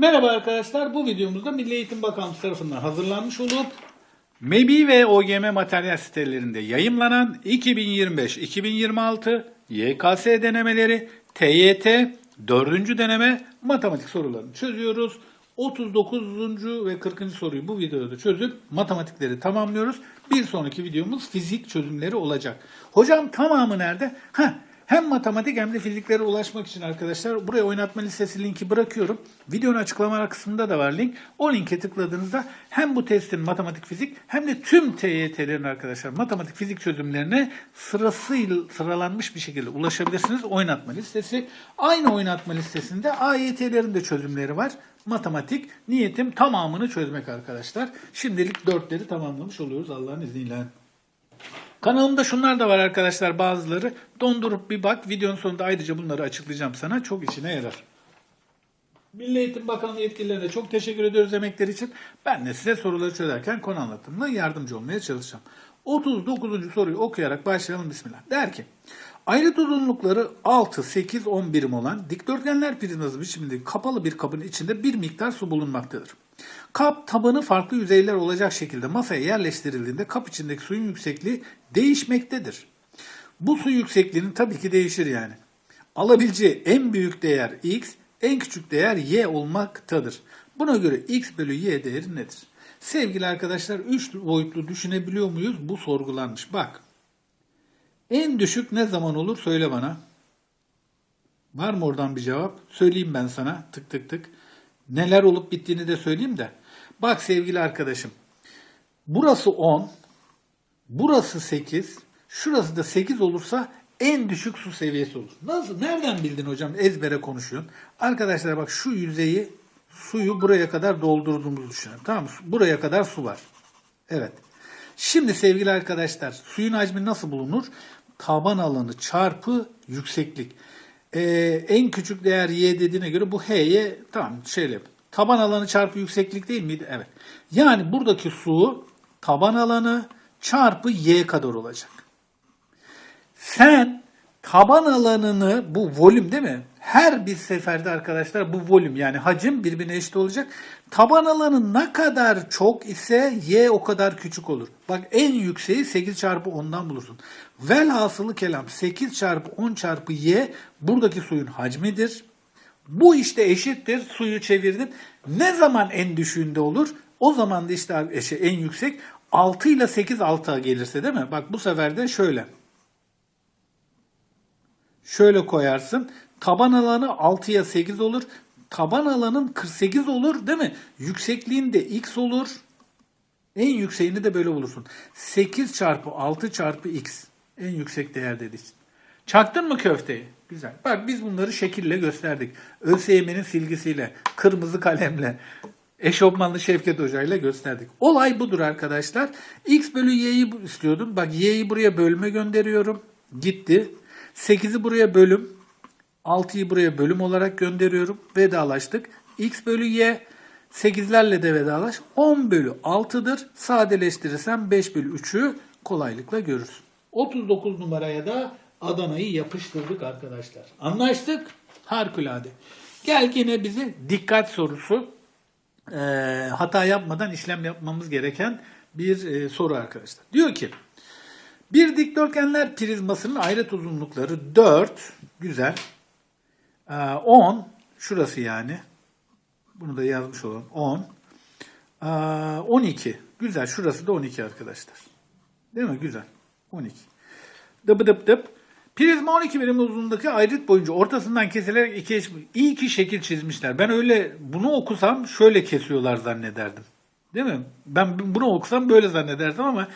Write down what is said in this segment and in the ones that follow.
Merhaba arkadaşlar. Bu videomuzda Milli Eğitim Bakanlığı tarafından hazırlanmış olup MEBİ ve OGM materyal sitelerinde yayımlanan 2025-2026 YKS denemeleri TYT 4. deneme matematik sorularını çözüyoruz. 39. ve 40. soruyu bu videoda çözüp matematikleri tamamlıyoruz. Bir sonraki videomuz fizik çözümleri olacak. Hocam tamamı nerede? Heh, hem matematik hem de fiziklere ulaşmak için arkadaşlar buraya oynatma listesi linki bırakıyorum. Videonun açıklamalar kısmında da var link. O linke tıkladığınızda hem bu testin matematik fizik hem de tüm TYT'lerin arkadaşlar matematik fizik çözümlerine sırasıyla sıralanmış bir şekilde ulaşabilirsiniz. Oynatma listesi. Aynı oynatma listesinde AYT'lerin de çözümleri var. Matematik niyetim tamamını çözmek arkadaşlar. Şimdilik dörtleri tamamlamış oluyoruz Allah'ın izniyle. Kanalımda şunlar da var arkadaşlar bazıları. Dondurup bir bak. Videonun sonunda ayrıca bunları açıklayacağım sana. Çok işine yarar. Milli Eğitim Bakanlığı yetkililerine çok teşekkür ediyoruz emekleri için. Ben de size soruları çözerken konu anlatımına yardımcı olmaya çalışacağım. 39. soruyu okuyarak başlayalım Bismillah. Der ki, ayrıt uzunlukları 6, 8, 10 birim olan dikdörtgenler prizması biçimindeki kapalı bir kabın içinde bir miktar su bulunmaktadır. Kap tabanı farklı yüzeyler olacak şekilde masaya yerleştirildiğinde kap içindeki suyun yüksekliği değişmektedir. Bu su yüksekliğinin tabii ki değişir yani. Alabileceği en büyük değer x, en küçük değer y olmaktadır. Buna göre x bölü y değeri nedir? Sevgili arkadaşlar 3 boyutlu düşünebiliyor muyuz? Bu sorgulanmış. Bak. En düşük ne zaman olur söyle bana. Var mı oradan bir cevap? Söyleyeyim ben sana tık tık tık. Neler olup bittiğini de söyleyeyim de. Bak sevgili arkadaşım. Burası 10, burası 8, şurası da 8 olursa en düşük su seviyesi olur. Nasıl? Nereden bildin hocam? Ezbere konuşuyorsun. Arkadaşlar bak şu yüzeyi suyu buraya kadar doldurduğumuzu düşünelim. Tamam mı? Buraya kadar su var. Evet. Şimdi sevgili arkadaşlar suyun hacmi nasıl bulunur? Taban alanı çarpı yükseklik. Ee, en küçük değer y dediğine göre bu h'ye tamam şöyle. Taban alanı çarpı yükseklik değil miydi? Evet. Yani buradaki su taban alanı çarpı y kadar olacak. Sen taban alanını bu volüm değil mi? Her bir seferde arkadaşlar bu volüm yani hacim birbirine eşit olacak. Taban alanı ne kadar çok ise y o kadar küçük olur. Bak en yükseği 8 çarpı 10'dan bulursun. Velhasılı kelam 8 çarpı 10 çarpı y buradaki suyun hacmidir. Bu işte eşittir. Suyu çevirdin. Ne zaman en düşüğünde olur? O zaman da işte en yüksek 6 ile 8 6'a gelirse değil mi? Bak bu sefer de şöyle. Şöyle koyarsın. Taban alanı 6'ya 8 olur. Taban alanın 48 olur değil mi? Yüksekliğin de x olur. En yükseğini de böyle bulursun. 8 çarpı 6 çarpı x. En yüksek değer dedik. Çaktın mı köfteyi? Güzel. Bak biz bunları şekille gösterdik. ÖSYM'nin silgisiyle, kırmızı kalemle, eşofmanlı Şevket Hoca ile gösterdik. Olay budur arkadaşlar. X bölü y'yi istiyordum. Bak y'yi buraya bölme gönderiyorum. Gitti. 8'i buraya bölüm. 6'yı buraya bölüm olarak gönderiyorum. Vedalaştık. X bölü y 8'lerle de vedalaş. 10 bölü 6'dır. Sadeleştirirsem 5 bölü 3'ü kolaylıkla görürsün. 39 numaraya da Adana'yı yapıştırdık arkadaşlar. Anlaştık. Harikulade. Gel yine bize dikkat sorusu. Ee, hata yapmadan işlem yapmamız gereken bir e, soru arkadaşlar. Diyor ki bir dikdörtgenler prizmasının ayrıt uzunlukları 4. Güzel. Ee, 10. Şurası yani. Bunu da yazmış olalım. 10. Ee, 12. Güzel. Şurası da 12 arkadaşlar. Değil mi? Güzel. 12. Dıp dıp dıp. Prizma 12 birim uzunluğundaki ayrıt boyunca ortasından kesilerek iki eş, iyi ki şekil çizmişler. Ben öyle bunu okusam şöyle kesiyorlar zannederdim. Değil mi? Ben bunu okusam böyle zannederdim ama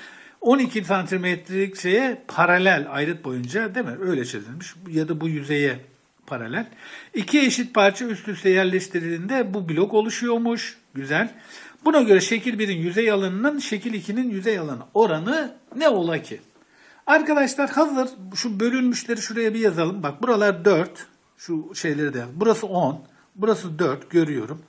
12 santimetrelik şeye paralel ayrıt boyunca değil mi? Öyle çizilmiş. Ya da bu yüzeye paralel. İki eşit parça üst üste yerleştirildiğinde bu blok oluşuyormuş. Güzel. Buna göre şekil 1'in yüzey alanının şekil 2'nin yüzey alanı oranı ne ola ki? Arkadaşlar hazır şu bölünmüşleri şuraya bir yazalım. Bak buralar 4. Şu şeyleri de yaz. Burası 10. Burası 4 görüyorum.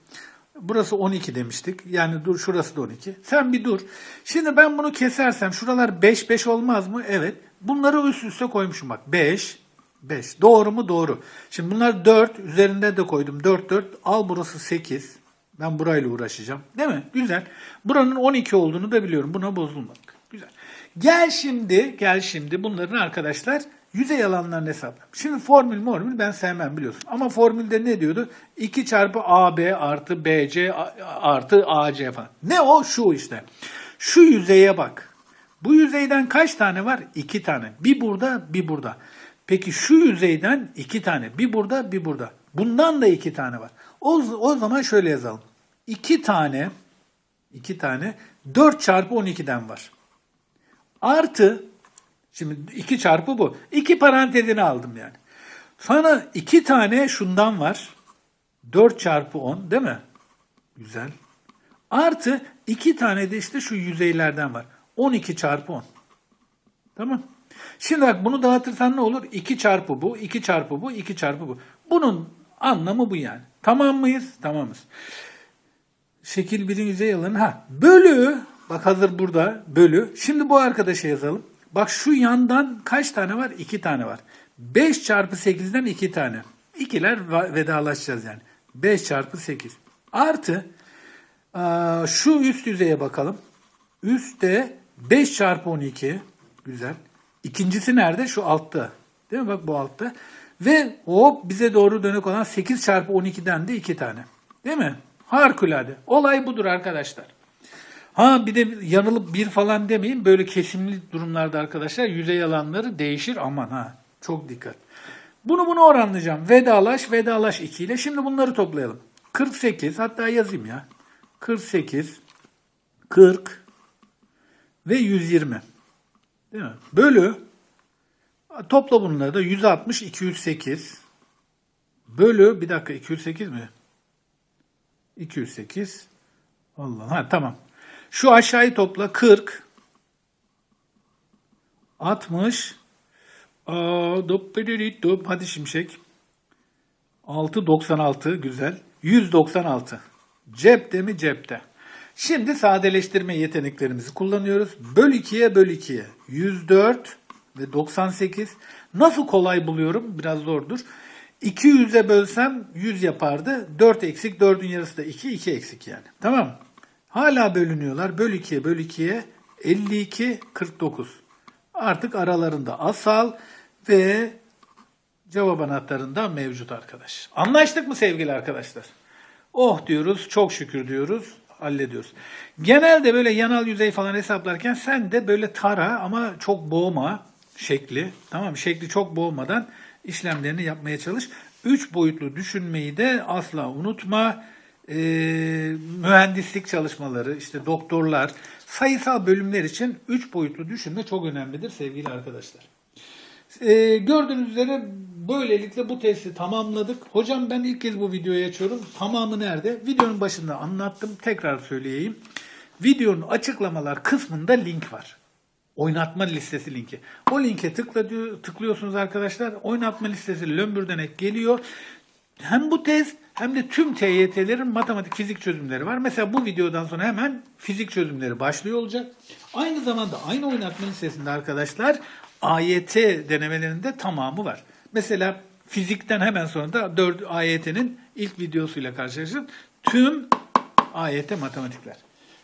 Burası 12 demiştik. Yani dur şurası da 12. Sen bir dur. Şimdi ben bunu kesersem şuralar 5 5 olmaz mı? Evet. Bunları üst üste koymuşum bak. 5 5. Doğru mu? Doğru. Şimdi bunlar 4 üzerinde de koydum. 4 4. Al burası 8. Ben burayla uğraşacağım. Değil mi? Güzel. Buranın 12 olduğunu da biliyorum. Buna bozulmadık. Güzel. Gel şimdi, gel şimdi bunların arkadaşlar yüzey alanlarını hesapla. Şimdi formül formül ben sevmem biliyorsun. Ama formülde ne diyordu? 2 çarpı AB artı BC artı AC falan. Ne o? Şu işte. Şu yüzeye bak. Bu yüzeyden kaç tane var? İki tane. Bir burada, bir burada. Peki şu yüzeyden iki tane. Bir burada, bir burada. Bundan da iki tane var. O, o zaman şöyle yazalım. İki tane, iki tane 4 çarpı 12'den var. Artı, şimdi 2 çarpı bu. 2 parantezini aldım yani. Sana iki tane şundan var. 4 çarpı 10 değil mi? Güzel. Artı iki tane de işte şu yüzeylerden var. 12 çarpı 10. Tamam. Şimdi bak bunu dağıtırsan ne olur? 2 çarpı bu, 2 çarpı bu, 2 çarpı bu. Bunun anlamı bu yani. Tamam mıyız? Tamamız. Şekil 1'in yüzey alanı. Ha, bölü. Bak hazır burada bölü. Şimdi bu arkadaşa yazalım. Bak şu yandan kaç tane var? 2 tane var. 5 çarpı 8'den 2 tane. İkiler vedalaşacağız yani. 5 çarpı 8. Artı şu üst yüzeye bakalım. Üstte 5 çarpı 12. Güzel. İkincisi nerede? Şu altta. Değil mi? Bak bu altta. Ve hop bize doğru dönük olan 8 çarpı 12'den de 2 tane. Değil mi? Harikulade. Olay budur arkadaşlar. Ha bir de yanılıp bir falan demeyin. Böyle kesimli durumlarda arkadaşlar yüzey alanları değişir. Aman ha. Çok dikkat. Bunu bunu oranlayacağım. Vedalaş, vedalaş 2 ile. Şimdi bunları toplayalım. 48 hatta yazayım ya. 48 40 ve 120. Değil mi? Bölü topla bunları da 160 208 bölü bir dakika 208 mi? 208 Allah ha tamam. Şu aşağıyı topla 40 60 Aa, dop. Hadi şimşek. 696 güzel. 196. Cepte mi cepte. Şimdi sadeleştirme yeteneklerimizi kullanıyoruz. Böl 2'ye böl 2'ye. 104 ve 98. Nasıl kolay buluyorum? Biraz zordur. 200'e bölsem 100 yapardı. 4 eksik 4'ün yarısı da 2. 2 eksik yani. Tamam mı? Hala bölünüyorlar. Böl 2'ye böl 2'ye 52 49. Artık aralarında asal ve cevap anahtarında mevcut arkadaş. Anlaştık mı sevgili arkadaşlar? Oh diyoruz, çok şükür diyoruz, hallediyoruz. Genelde böyle yanal yüzey falan hesaplarken sen de böyle tara ama çok boğma şekli, tamam? Şekli çok boğmadan işlemlerini yapmaya çalış. Üç boyutlu düşünmeyi de asla unutma. Ee, mühendislik çalışmaları, işte doktorlar, sayısal bölümler için üç boyutlu düşünme çok önemlidir sevgili arkadaşlar. Ee, gördüğünüz üzere böylelikle bu testi tamamladık. Hocam ben ilk kez bu videoyu açıyorum. Tamamı nerede? Videonun başında anlattım. Tekrar söyleyeyim. Videonun açıklamalar kısmında link var. Oynatma listesi linki. O linke tıkla diyor, tıklıyorsunuz arkadaşlar. Oynatma listesi lömbürdenek geliyor. Hem bu test hem de tüm TYT'lerin matematik fizik çözümleri var. Mesela bu videodan sonra hemen fizik çözümleri başlıyor olacak. Aynı zamanda aynı oynatma listesinde arkadaşlar AYT denemelerinde tamamı var. Mesela fizikten hemen sonra da 4 AYT'nin ilk videosuyla karşılaşın. Tüm AYT matematikler.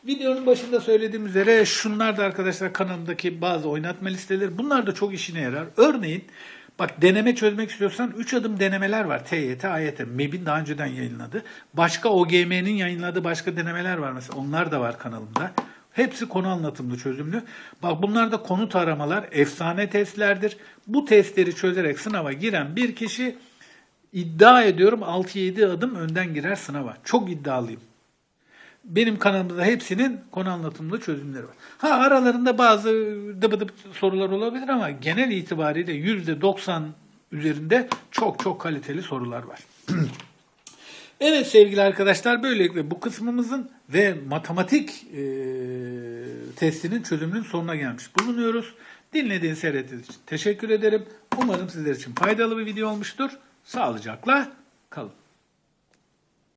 Videonun başında söylediğim üzere şunlar da arkadaşlar kanalımdaki bazı oynatma listeleri. Bunlar da çok işine yarar. Örneğin bak deneme çözmek istiyorsan 3 adım denemeler var. TYT, AYT. MEB'in daha önceden yayınladı. Başka OGM'nin yayınladığı başka denemeler var mesela. Onlar da var kanalımda. Hepsi konu anlatımlı çözümlü. Bak bunlar da konut aramalar, efsane testlerdir. Bu testleri çözerek sınava giren bir kişi iddia ediyorum 6-7 adım önden girer sınava. Çok iddialıyım. Benim kanalımda hepsinin konu anlatımlı çözümleri var. Ha aralarında bazı dıbı dıbı sorular olabilir ama genel itibariyle %90 üzerinde çok çok kaliteli sorular var. Evet sevgili arkadaşlar böylelikle bu kısmımızın ve matematik e, testinin çözümünün sonuna gelmiş bulunuyoruz. Dinlediğiniz seyrettiğiniz için teşekkür ederim. Umarım sizler için faydalı bir video olmuştur. Sağlıcakla kalın.